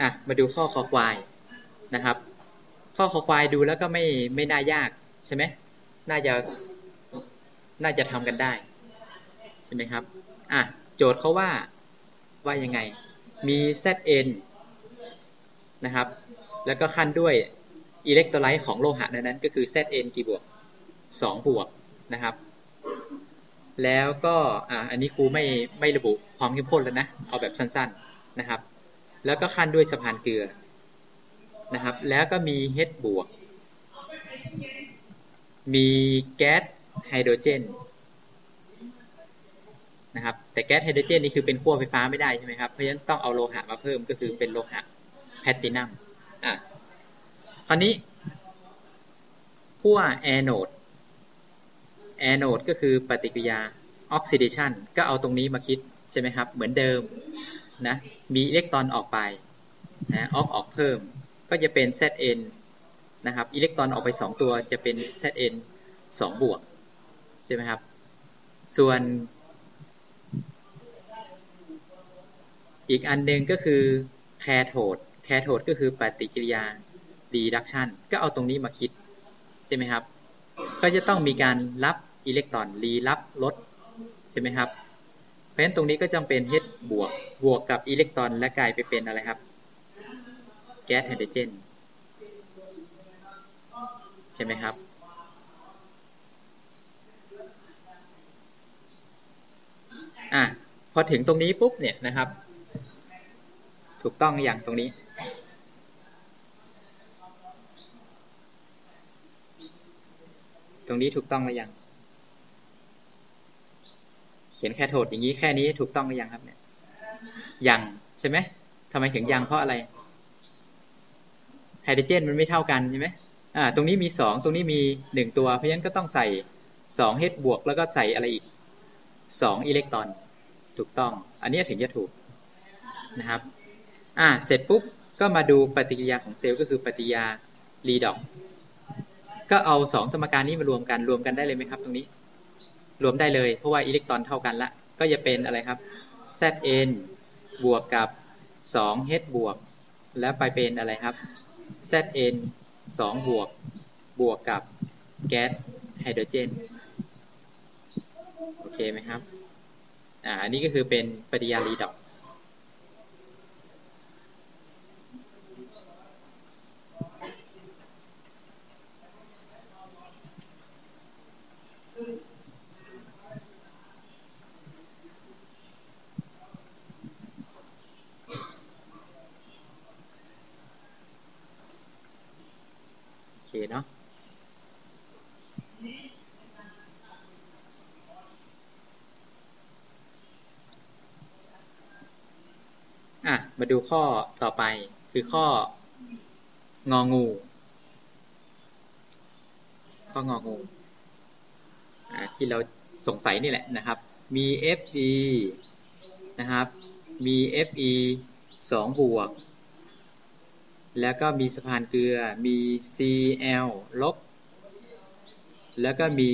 อะมาดูข้อคอควายนะครับ ข้อคอควายดูแล้วก็ไม่ไม่น่ายากใช่ไหมน่าจะน่าจะทำกันได้ใช่ไหมครับอะโจทย์เขาว่าว่ายังไง มี zn นะครับ แล้วก็ขั้นด้วยอิเล็กโทรไลต์ของโลหะนั้นก็คือ zn กี่บวก 2 บวกนะครับ แล้วก็อะอันนี้ครูไม่ไม่ระบุความเข้มข้นแล้วนะ เอาแบบสั้นๆนะครับ แล้วก็ขั้นด้วยสะพานเกลือนะครับ แล้วก็มี H บวก มีแก๊สไฮโดรเจนนะครับแต่แก๊สไฮโดรเจนนี่คือเป็นขั้วไฟฟ้าไม่ได้ใช่ไหมครับ เพราะฉะนั้นต้องเอาโลหะมาเพิ่มก็คือเป็นโลหะแพลตินัมอะคราวนี้ขั้วแอนโดแอนโดก็คือปฏิกิริยาออกซิเดชันก็เอาตรงนี้มาคิดใช่ไหมครับ เหมือนเดิม นะมีอิเล็กตรอนออกไปนะออกออกเพิ่ม ก็จะเป็น Zn นะครับอิเล็กตรอนออกไป 2 ตัวจะเป็น Zn 2 บวก ใช่ไหมครับ ส่วนอีกอันหนึ่งก็คือแคโทดแคโทดก็คือปฏิกิริยาดีดักชันก็เอาตรงนี้มาคิด ใช่ไหมครับ ก็จะต้องมีการรับอิเล็กตรอนรีรับลดใช่ไหมครับ เพราะฉะนั้นตรงนี้ก็จำเป็น H บวกบวกกับอิเล็กตรอนและกลายไปเป็นอะไรครับ แก๊สไฮโดรเจน ใช่ไหมครับ อะพอถึงตรงนี้ปุ๊บเนี่ยนะครับ ถูกต้องอย่างตรงนี้ตรงนี้ถูกต้องหรือยัง เขียนแค่โทษอย่างนี้แค่นี้ถูกต้องหรือยังครับเนี่ย ยังใช่ไหมทำไมถึงยังเพราะอะไร ไฮโดรเจนมันไม่เท่ากันใช่ไหมอ่า ตรงนี้มีสองตรงนี้มีหนึ่งตัว เพราะฉะนั้นก็ต้องใส่สองเฮดบวกแล้วก็ใส่อะไรอีกสองอิเล็กตรอน ถูกต้อง อันนี้ถึงจะถูกนะครับ อ่า เสร็จปุ๊บก็มาดูปฏิกิริยาของเซลล์ก็คือปฏิกิริยารีดอก ก็เอาสองสมการนี้มารวมกันรวมกันได้เลยไหมครับ ตรงนี้ รวมได้เลย เพราะว่าอิเล็กตรอนเท่ากันละ ก็จะเป็นอะไรครับ Zn บวกกับ 2H บวก แล้วไปเป็นอะไรครับ Zn 2 บวก บวกกับแก๊สไฮโดรเจน โอเคไหมครับ อ่า อันนี้ก็คือเป็นปฏิกิริยารีดอกเนาะ อะ มาดูข้อต่อไป คือข้ององู ข้ององูอะที่เราสงสัยนี่แหละนะครับ มี fe นะครับ มี fe 2 บวก แล้วก็มีสะพานเกลือ มี Cl ลบ แล้วก็มี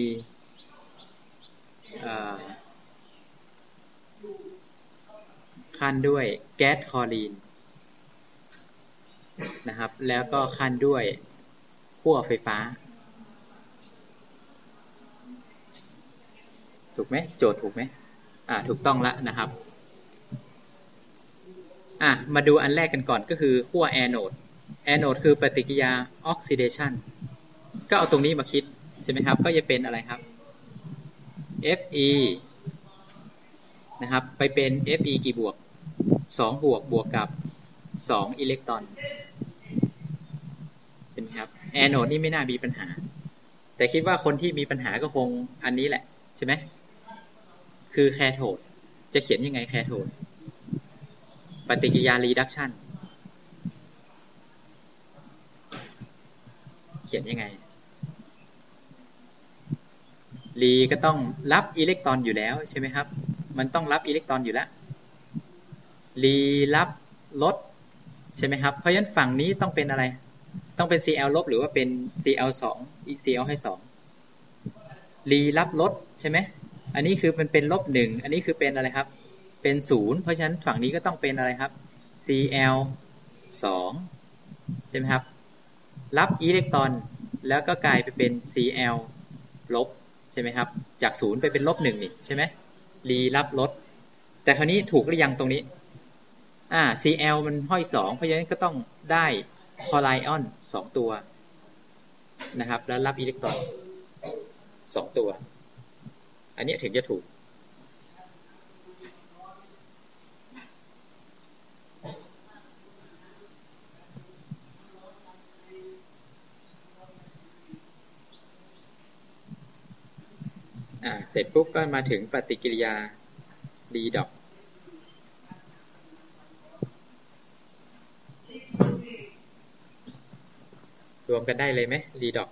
ขั้นด้วยแก๊สคลอรีนนะครับ แล้วก็ขั้นด้วยขั้วไฟฟ้า ถูกไหมโจทย์ถูกไหมอ่าถูกต้องล้วนะครับอะมาดูอันแรกกันก่อนก็คือขั้วแอนโอดแอนโอดคือปฏิกิริยาออกซิเดชันก็เอาตรงนี้มาคิด ใช่ไหมครับ ก็จะเป็นอะไรครับ Fe นะครับ ไปเป็น Fe กี่บวก 2 บวกบวกกับ 2 อิเล็กตรอนใช่ไหมครับแอนโอดนี่ไม่น่ามีปัญหา แต่คิดว่าคนที่มีปัญหาก็คงอันนี้แหละ ใช่ไหมคือแคโทดจะเขียนยังไงแคโทดปฏิกิริยารีดักชันเขียนยังไงรีก็ต้องรับอิเล็กตรอนอยู่แล้วใช่ไหมครับ มันต้องรับอิเล็กตรอนอยู่แล้ว รีรับลดใช่ไหมครับ เพราะฉะนั้นฝั่งนี้ต้องเป็นอะไร ต้องเป็น Cl ลบหรือว่าเป็น Cl 2อีก Cl ให้2รีรับลดใช่ไหมอันนี้คือมันเป็นลบหนึ่งอันนี้คือเป็นอะไรครับ เป็นศูนย์เพราะฉะนั้นฝั่งนี้ก็ต้องเป็นอะไรครับ Cl 2ใช่ไหมครับ รับอิเล็กตรอนแล้วก็กลายไปเป็น Cl ลบใช่ไหมครับ จากศูนย์ไปเป็นลบหนึ่งนี่ใช่ไหมรีรับลด แต่คราวนี้ถูกหรือยังตรงนี้ อ่า Cl มันห้อยสองเพราะฉะนั้นก็ต้องได้พอไลออนสองตัวนะครับ แล้วรับอิเล็กตรอนสองตัว อันนี้ถึงจะถูกอ่าเสร็จปุ๊บก็มาถึงปฏิกิริยารีดอกรวม กันได้เลยไหมรีดอก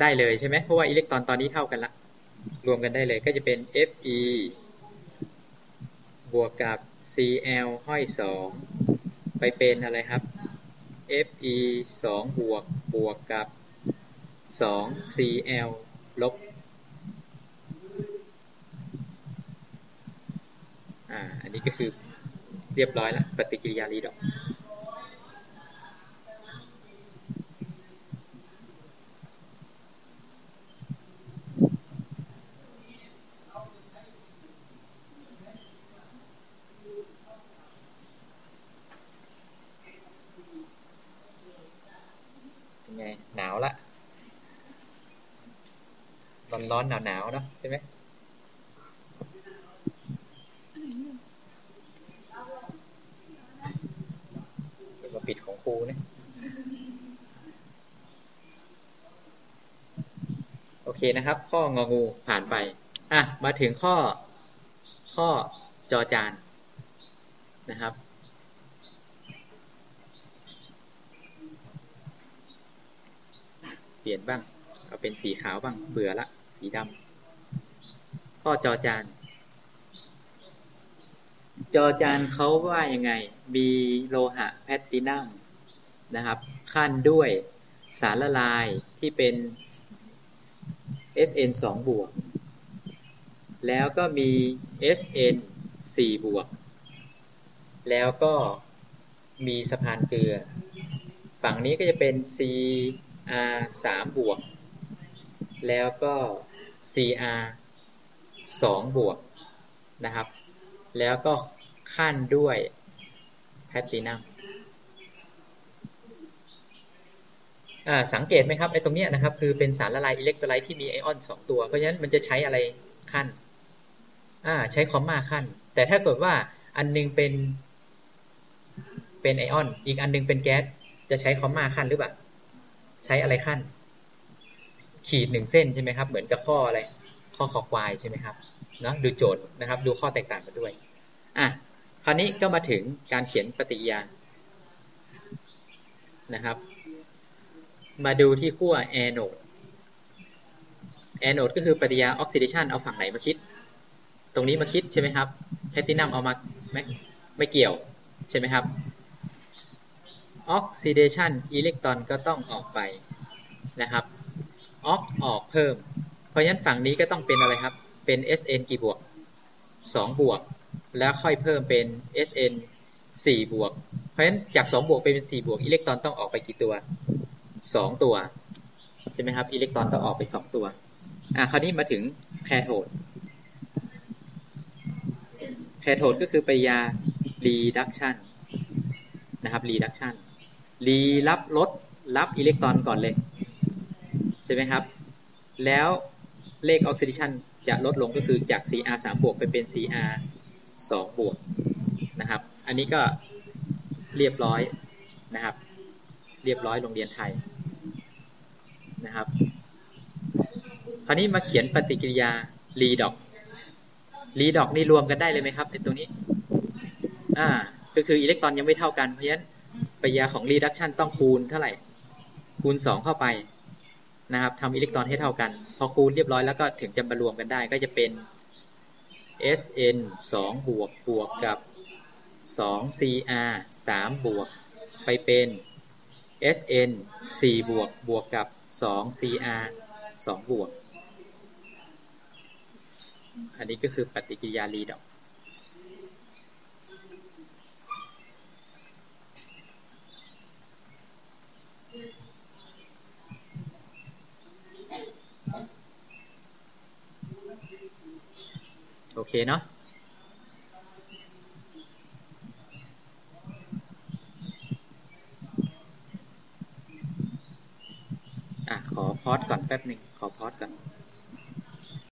ได้เลยใช่ไหมเพราะว่าอิเล็กตรอนตอนนี้เท่ากันละ รวมกันได้เลยก็จะเป็น Fe บวกกับ Cl ห้อย 2 ไปเป็นอะไรครับ Fe 2 บวกบวกกับ 2 Cl ลบอ่าอันนี้ก็คือเรียบร้อยแล้วปฏิกิริยารีดอกไง หนาวละ ร้อนร้อนหนาวหนาวเนาะใช่ไหมปิดของครูเนี่ยโอเคนะครับ ข้ององูผ่านไป อะ มาถึงข้อข้อจอจานนะครับ ปลี่ยนบ้าง เอาเป็นสีขาวบ้าง เบื่อละ สีดำข้อจอจาน จอจานเขาว่ายังไง มีโลหะแพลตินัมนะครับขั้นด้วยสารละลายที่เป็น SN 2บวก แล้วก็มี SN 4บวก แล้วก็มีสะพานเกลือ ฝั่งนี้ก็จะเป็น c CR 3บวก แล้วก็ CR 2บวกนะครับ แล้วก็ขั้นด้วยแพตตินัมสังเกตไหมครับไอ้ตรงนี้นะครับคือเป็นสารละลายอิเล็กโทรไลต์ที่มีไอออนสองตัว เพราะฉะนั้นมันจะใช้อะไรขั้นใช้คอมมาขั้น แต่ถ้าเกิดว่าอันนึงเป็นเป็นไอออน อีกอันนึงเป็นแก๊สจะใช้คอมมาขั้นหรือเปล่า ใช้อะไรขั้น ขีดหนึ่งเส้นใช่ไหมครับ เหมือนกับข้ออะไร ข้อขอควายใช่ไหมครับ เนาะดูโจทย์นะครับ ดูข้อแตกต่างกันด้วย อะ คราวนี้ก็มาถึงการเขียนปฏิกิยา นะครับ มาดูที่ขั้วแอนโอดแอนโอดก็คือปฏิกิริยาออกซิเดชันเอาฝั่งไหนมาคิด ตรงนี้มาคิดใช่ไหมครับแพตตินัมเอามาไม่ไม่เกี่ยวใช่ไหมครับ ออกซิเดชันอิเล็กตรอนก็ต้องออกไปนะครับออกออกเพิ่ม เพราะฉะนั้นฝั่งนี้ก็ต้องเป็นอะไรครับ เป็น SN กี่บวก 2 บวก แล้วค่อยเพิ่มเป็น SN 4 บวก เพราะฉะนั้นจาก 2 บวกไปเป็น 4 บวกอิเล็กตรอนต้องออกไปกี่ตัว 2 ตัว ใช่ไหมครับ อิเล็กตรอนต้องออกไป 2 ตัว อะคราวนี้มาถึงแคโทดแคโทดก็คือปริยา reduction นะครับ reduction รีรับลดรับอิเล็กตรอนก่อนเลย ใช่ไหมครับ แล้วเลขออกซิเดชันจะลดลงก็คือจาก Cr 3บวกไปเป็น Cr 2บวกนะครับ อันนี้ก็เรียบร้อยนะครับ เรียบร้อยโรงเรียนไทยนะครับ คราวนี้มาเขียนปฏิกิริยารีดอกรีดอกนี่รวมกันได้เลยไหมครับไอ้ตรงนี้ อ่า ก็คืออิเล็กตรอนยังไม่เท่ากัน เพราะฉะนั้น ปฏิกิริยาของรีดักชันต้องคูณเท่าไหร่ คูณ 2 เข้าไปนะครับทำอิเล็กตรอนให้เท่ากัน พอคูณเรียบร้อยแล้วก็ถึงจะมารวมกันได้ก็จะเป็น Sn 2 บวกบวกกับ 2Cr 3 บวก ไปเป็น Sn 4 บวกบวกกับ 2Cr 2 บวก อันนี้ก็คือปฏิกิริยารีดอก เคเนาะอะขอพอดก่อนแป๊บหนึ่งขอพอดก่อน